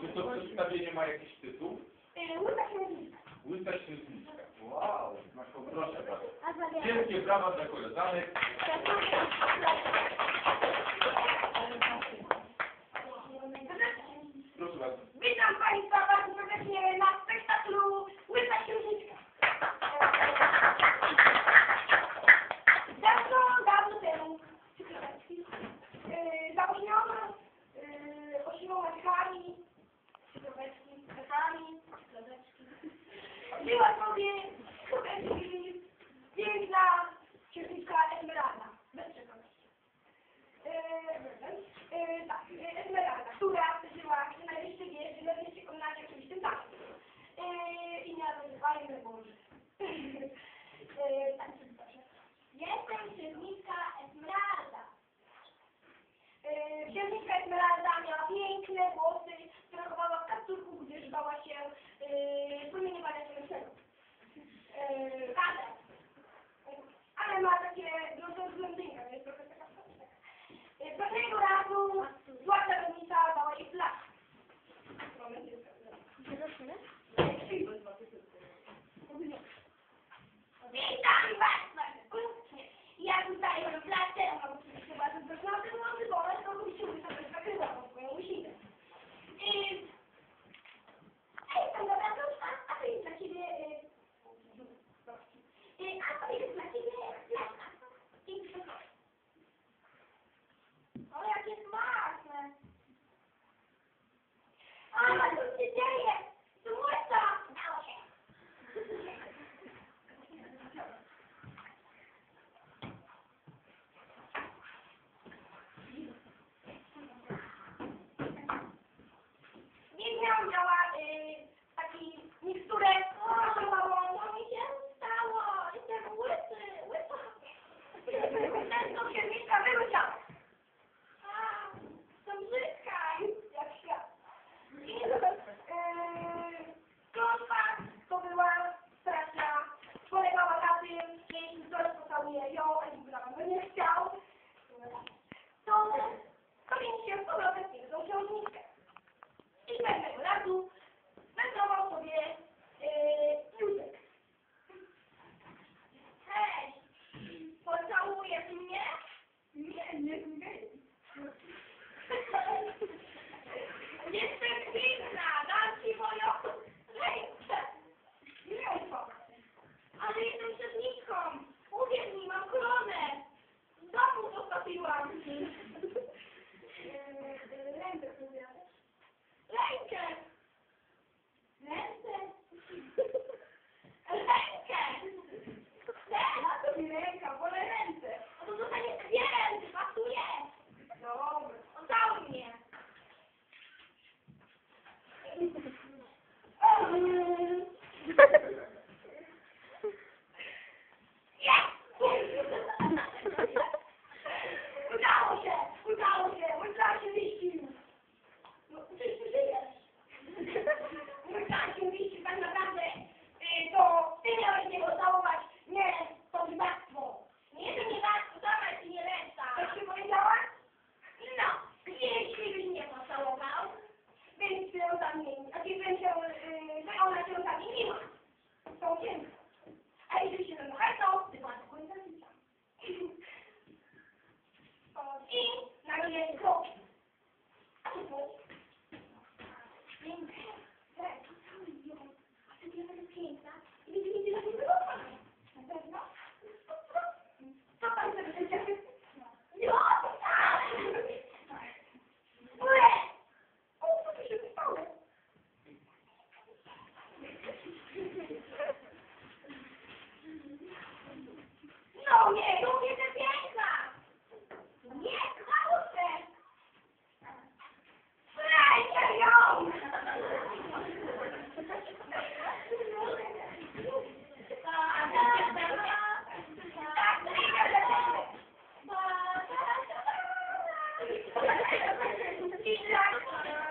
Czy to przedstawienie ma jakiś tytuł? Łysa Śnieżniczka. Łysa Śnieżniczka. Wow, proszę bardzo. Wielkie brawa dla koleżanek. Kupiła sobie kubeczki piękna księżniczka Esmeralda. Bez przekonania. Yy, e, yy, e, tak, Esmeralda, która żyła w najwyższej wieży, w najwyższej komnacie, oczywiście tak. Yy, I nazywajmy Boże. yy. Jestem księżniczka Esmeralda. Yy, księżniczka Esmeralda miała piękne włosy, Pagkain ko na ako. Kita? Ibigay nila rin mo? Thank you.